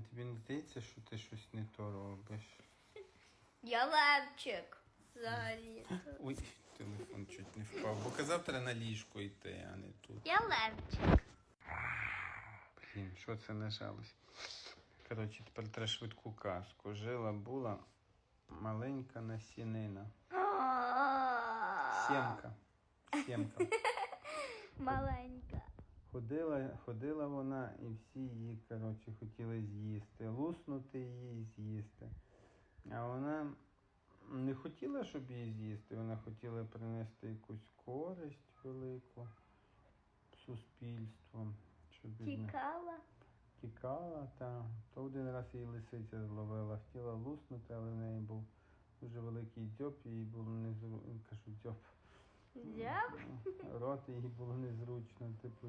тобі не здається, що ти щось не то робиш. Я левчик. Взагалі. Ой, телефон чуть не впав. Бо казав, треба на ліжко йти, а не тут. Я левчик. Блін, що це нажалось? Коротше, тепер треба швидку казку. Жила була маленька насінина. Сімка. Сімка. Маленька. Ходила, ходила вона і всі її, коротше, хотіли з'їсти, луснути її і з'їсти. А вона не хотіла, щоб її з'їсти, вона хотіла принести якусь користь велику суспільству. Щоб Тікала. тікала, та то один раз її лисиця зловила, хотіла луснути, але в неї був дуже великий дзьоб, їй було незручно, кажу, дзьоб. Взяв. Рот їй було незручно, типу,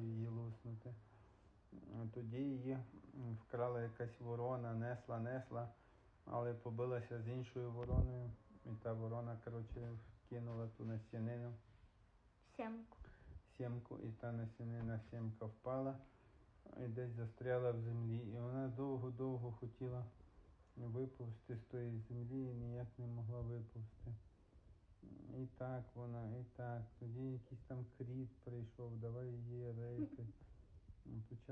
Тоді її вкрала якась ворона, несла, несла, але побилася з іншою вороною. І та ворона, коротше, кинула ту насінину, Сімку. сімку, і та насінина сімка впала і десь застряла в землі. І вона довго-довго хотіла виповзти з тої землі і ніяк не могла виповзти. І так вона, і так. Тоді якийсь там кріт прийшов, давай її рейти.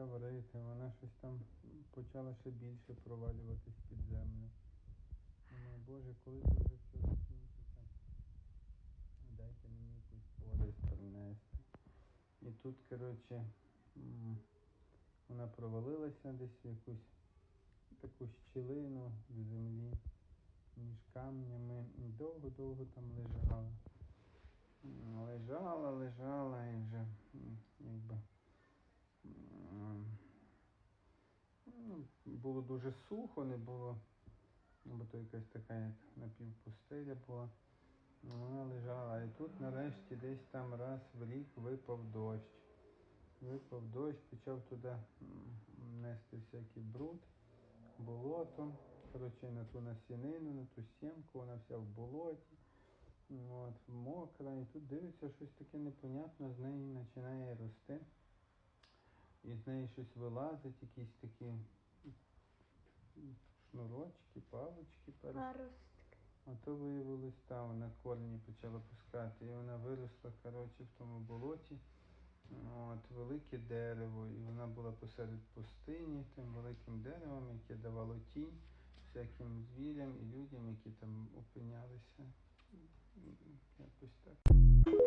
Почав рейти, вона щось там почала ще більше провалюватись під землю. Думаю, Боже, коли це вже все закінчиться? Дайте мені якусь користь принести. І тут, коротше, вона провалилася десь в якусь таку щілину в землі між камнями довго-довго там лежала. Лежала, лежала було дуже сухо, не було, ну, бо то якась така як напівпустеля була. Ну, Вона лежала. І тут нарешті десь там раз в рік випав дощ. Випав дощ, почав туди нести всякий бруд, болото. Коротше, на ту насінину, на ту сімку, вона вся в болоті. От, мокра. І тут дивиться щось таке непонятне, з неї починає рости. І з неї щось вилазить, якісь такі палочки. Паростки. А то виявилось там, вона корні почала пускати, і вона виросла, коротше, в тому болоті. От, велике дерево, і вона була посеред пустині, тим великим деревом, яке давало тінь всяким звірям і людям, які там опинялися. Якось так.